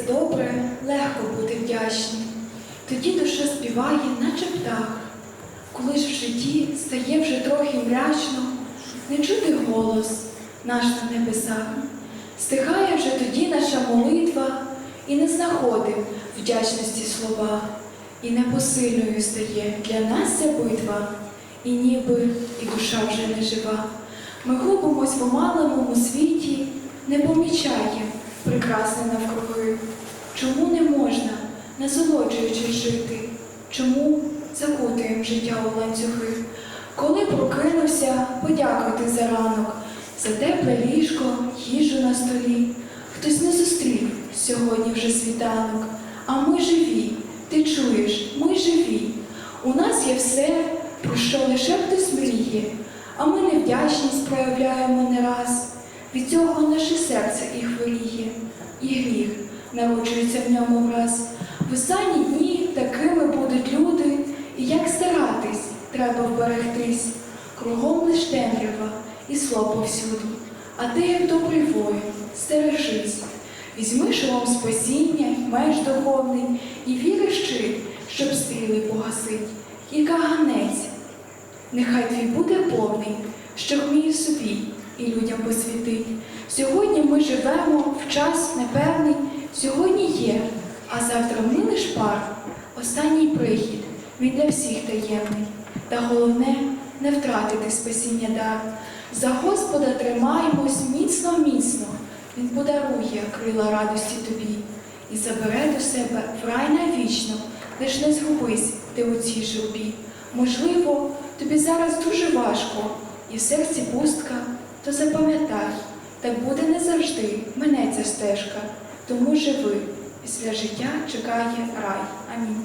все добре, легко бути вдячним. Тоді душа співає, наче птах. Коли ж в житті стає вже трохи мрячно, не чути голос наш на небесах. Стихає вже тоді наша молитва і не знаходить вдячності слова, і непосильною стає для нас ця битва, і ніби і душа вже не жива. Ми губимось в омаленому світі, не помічає прекрасне навкруги. Чому не можна, насолоджуючись жити? Чому закутуємо життя у ланцюги? Коли прокинувся, подякувати за ранок, за тепле ліжко, їжу на столі. Хтось не зустрів сьогодні вже світанок, а ми живі, ти чуєш, ми живі. У нас є все, про що лише хтось мріє, а ми невдячність проявляємо не раз. Від цього наше серце і гріх народжується в ньому враз. В останні дні такими будуть люди, і як старатись, треба вберегтись. Кругом лиш темрява і зло повсюди. А ти, як добрий воїн, стережись. Візьми шолом спасіння, меч духовний, і віри щит, щоб стріли погасить, і каганець. Нехай твій буде повний, що вміє собі і людям посвятить. Ми живемо в час непевний, сьогодні є, а завтра ми лиш пар. Останній прихід, він для всіх таємний. Та головне не втратити спасіння дар. За Господа тримаємось міцно, міцно. Він подарує крила радості тобі і забере до себе в рай навічно, лиш не згубись ти у цій журбі. Можливо, тобі зараз дуже важко, і в серці пустка, то запам'ятай, так буде не завжди, минеться стежка. Тому живи, після життя чекає рай. Амінь.